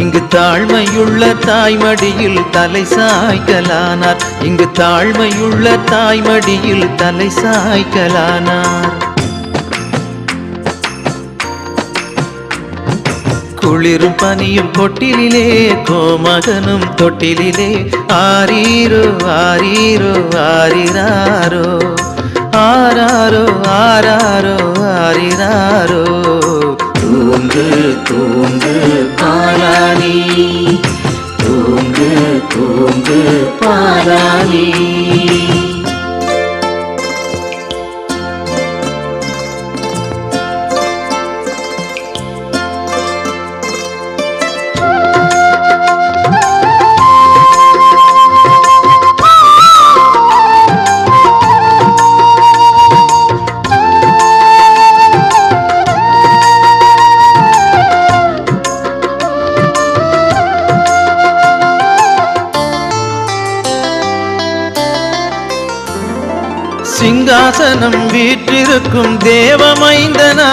இங்கு தாழ்மையுள்ள தாய்மடியில் தலை சாய்க்கலானார். இங்கு தாழ்மையுள்ள தாய்மடியில் தலை சாய்க்கலானார். குளிரும் பனியும் கொட்டிலே கோமகனும் தொட்டிலே ஆரீரோ ஆரீரோ ஆரிராரோ ஆராரோ ஆராரோ ஆரிராரோ. தூங்கு தூங்கு பாலானி சிங்காசனம் வீற்றிருக்கும் தேவமைந்தனா?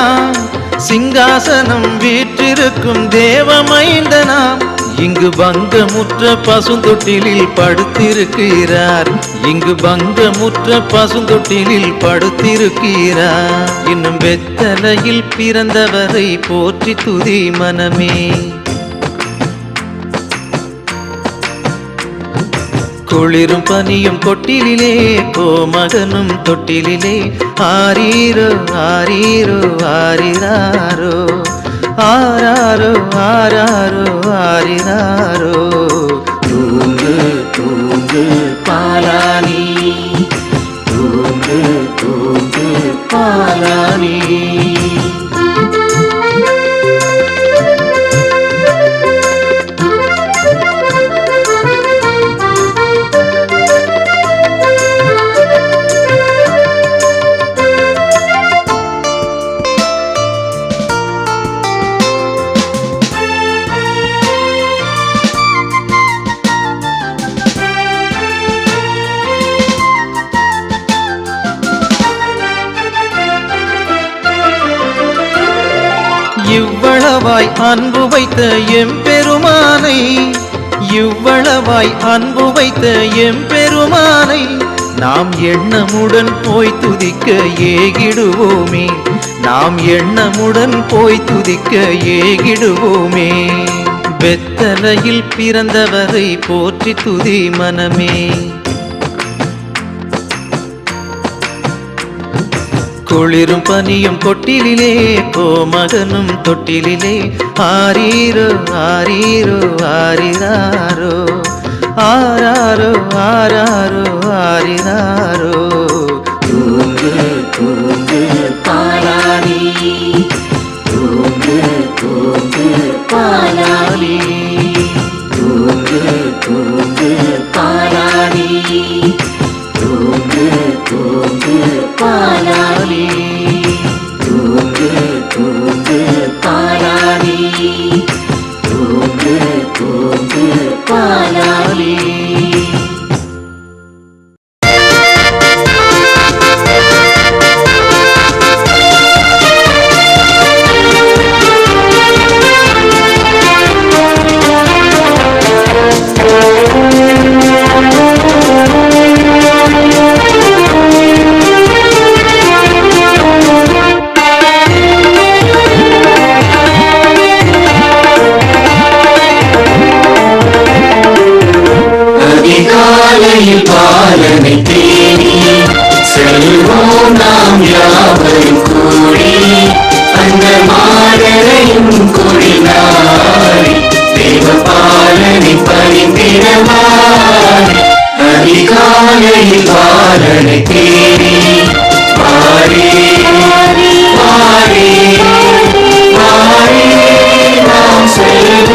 சிங்காசனம் வீற்றிருக்கும் தேவமைந்தனா? இங்கு பங்கமுற்ற பசுந்தொட்டிலில் படுத்திருக்கிறார். இங்கு பங்கமுற்ற பசுந்தொட்டிலில் படுத்திருக்கிறார். இன்னும் வெத்தலையில் பிறந்தவரை போற்றி துதி மனமே. குளிரும் பனியும் கொட்டிலே கோமகனும் தொட்டிலே ஆரீரோ ஆரீரோ ஆரிராரோ. ஆராரோ ஆராரோ ஆரிராரோ. தூங்கு தூங்கு பாலானி. தூங்கு தூங்கு பாலானி. இவ்வளவாய் அன்பு வைத்த எம்பெருமானை இவ்வளவாய் அன்பு வைத்த எம்பெருமானை நாம் எண்ணமுடன் போய் துதிக்க ஏகிடுவோமே. நாம் எண்ணமுடன் போய் துதிக்க ஏகிடுவோமே. வெத்தலையில் பிறந்தவரை போற்றி துதி மனமே. குளிரும் பனியும் கொட்டிலே கோமகனும் தொட்டிலே ஆரீரோ ஆரீரோ ஆரிராரோ. ஆராரோ ஆராரோ ஆரிராரோ. பரணி பரிந்திடவாரி அதிகாலையில் பாலனை தேடி பாரே பாரே பாரே நாம் செல்வ